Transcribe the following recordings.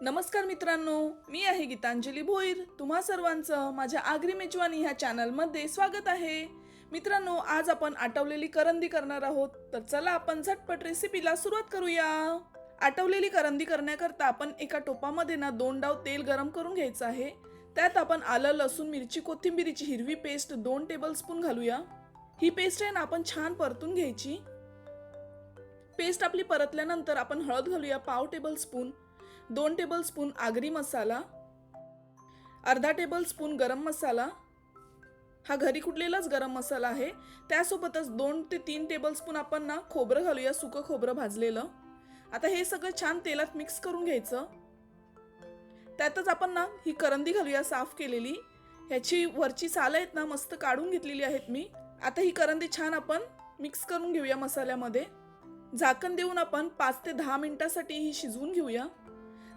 नमस्कार मित्रांनो मी आहे गीतांजली भोईर. तुम्हा सर्वांचं माझ्या आगरी मेजवानी ह्या चॅनलमध्ये स्वागत आहे. मित्रांनो आज आपण आटवलेली करंदी करणार आहोत. तर चला आपण झटपट रेसिपीला सुरुवात करूया. आटवलेली करंदी करण्याकरता आपण एका टोपामध्ये ना दोन डाव तेल गरम करून घ्यायचं आहे. त्यात आपण आलं लसूण मिरची कोथिंबिरीची हिरवी पेस्ट दोन टेबलस्पून घालूया. ही पेस्ट आहे ना आपण छान परतून घ्यायची. पेस्ट आपली परतल्यानंतर आपण हळद घालूया पाव टेबल स्पून दोन टेबलस्पून आगरी मसाला अर्धा टेबलस्पून गरम मसाला हा घरी कुटलेलाच गरम मसाला आहे. त्यासोबतच दोन ते तीन टेबल स्पून आपण ना खोबरं घालूया सुकं खोबरं भाजलेलं. आता हे सगळं छान तेलात मिक्स करून घ्यायचं. त्यातच आपण ना ही करंदी घालूया साफ केलेली. ह्याची वरची सालं आहेत ना मस्त काढून घेतलेली आहेत मी. आता ही करंदी छान आपण मिक्स करून घेऊया मसाल्यामध्ये. झाकण देऊन आपण पाच ते दहा मिनिटासाठी ही शिजवून घेऊया.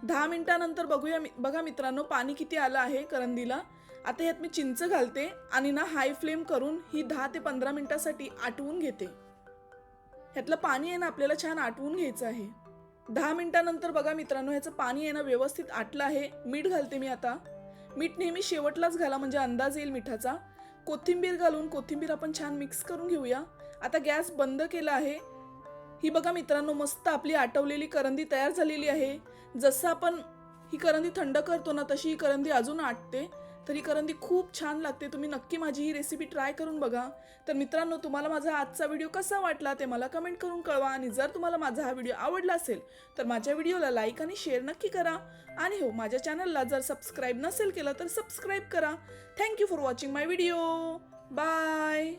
दहा मिनिटानंतर बघूया बघा मित्रांनो पाणी किती आलं आहे करंदीला. आता ह्यात मी चिंच घालते आणि ना हाय फ्लेम करून ही दहा ते पंधरा मिनिटासाठी आटवून घेते. ह्यातलं पाणी आहे ना आपल्याला छान आटवून घ्यायचं आहे. दहा मिनिटानंतर बघा मित्रांनो ह्याचं पाणी आहे ना व्यवस्थित आटलं आहे. मीठ घालते मी आता. मीठ नेहमी शेवटलाच घाला म्हणजे अंदाज येईल मिठाचा. कोथिंबीर घालून कोथिंबीर आपण छान मिक्स करून घेऊया. आता गॅस बंद केला आहे. ही बघा मित्रांनो मस्त आपली आटवलेली करंदी तयार झालेली आहे. जसं आपण ही करंदी थंड करतो ना तशी ही करंदी अजून आटते. तर ही करंदी खूप छान लागते. तुम्ही नक्की माझी ही रेसिपी ट्राय करून बघा. तर मित्रांनो तुम्हाला माझा आजचा व्हिडिओ कसा वाटला ते मला कमेंट करून कळवा. आणि जर तुम्हाला माझा हा व्हिडिओ आवडला असेल तर माझ्या व्हिडिओला लाईक आणि शेअर नक्की करा. आणि हो माझ्या चॅनलला जर सबस्क्राईब नसेल केलं तर सबस्क्राईब करा. Thank you for watching my video bye